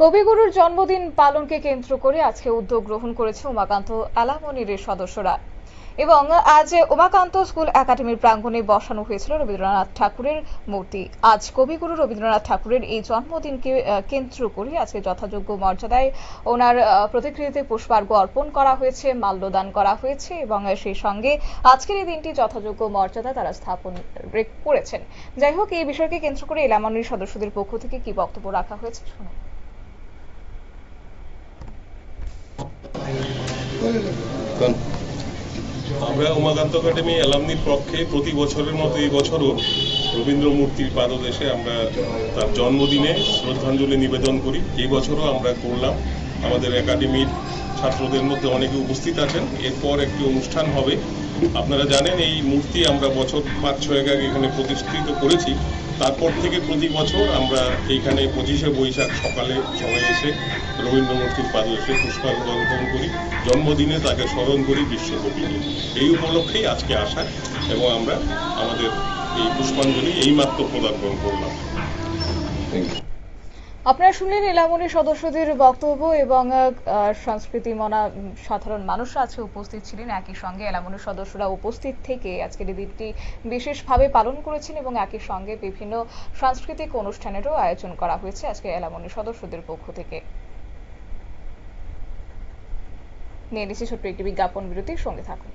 কবিগুরুর জন্মদিন পালনকে কেন্দ্র করে আজকে উদ্যোগ গ্রহণ করেছে উমাকান্ত আলামনির সদস্যরা। এবং আজ উমাকান্ত স্কুল একাডেমির প্রাঙ্গণে বসানো হয়েছিল রবীন্দ্রনাথ ঠাকুরের মূর্তি। আজ কবিগুরু রবীন্দ্রনাথ ঠাকুরের এই জন্মদিনকে কেন্দ্র করে আজকে যথাযোগ্য মর্যাদায় ওনার প্রতিকৃতিতে পুষ্পার্ঘ অর্পণ করা হয়েছে, মাল্যদান করা হয়েছে এবং সেই সঙ্গে আজকের এই দিনটি যথাযোগ্য মর্যাদা তারা স্থাপন করেছেন। যাই হোক, এই বিষয়কে কেন্দ্র করে এলামনির সদস্যদের পক্ষ থেকে কি বক্তব্য রাখা হয়েছে শুনুন আমরা উমাকান্ত একাডেমি অ্যালামনির পক্ষে প্রতি বছরের মতো এই বছরও রবীন্দ্র মূর্তির পাদদেশে আমরা তার জন্মদিনে শ্রদ্ধাঞ্জলি নিবেদন করি। এই বছরও আমরা করলাম। আমাদের একাডেমির ছাত্রদের মধ্যে অনেকে উপস্থিত আছেন। এরপর একটি অনুষ্ঠান হবে। আপনারা জানেন, এই মূর্তি আমরা বছর পাঁচ, ছয়েক আগে এখানে প্রতিষ্ঠিত করেছি। তারপর থেকে প্রতি বছর আমরা এইখানে পঁচিশে বৈশাখ সকালে সবাই এসে রবীন্দ্র মূর্তির পাদদেশে অর্পণ করি, জন্মদিনে তাকে স্মরণ করি বিশ্বকবিকে এই উপলক্ষেই আজকে আসা এবং আমরা আমাদের এই পুষ্পাঞ্জলি এইমাত্র পদার্পণ করলাম। থ্যাংক ইউ আপনারা শুনলেন এলামনির সদস্যদের বক্তব্য এবং সংস্কৃতি মনা সাধারণ মানুষরা আজকে উপস্থিত ছিলেন। একই সঙ্গে এলামনির সদস্যরা উপস্থিত থেকে আজকের এই দিনটি বিশেষভাবে পালন করেছেন এবং একই সঙ্গে বিভিন্ন সাংস্কৃতিক অনুষ্ঠানেরও আয়োজন করা হয়েছে আজকে এলামনির সদস্যদের পক্ষ থেকে। নিয়ে নিচ্ছি ছোট্ট একটি বিজ্ঞাপন বিরতির সঙ্গে থাকুন।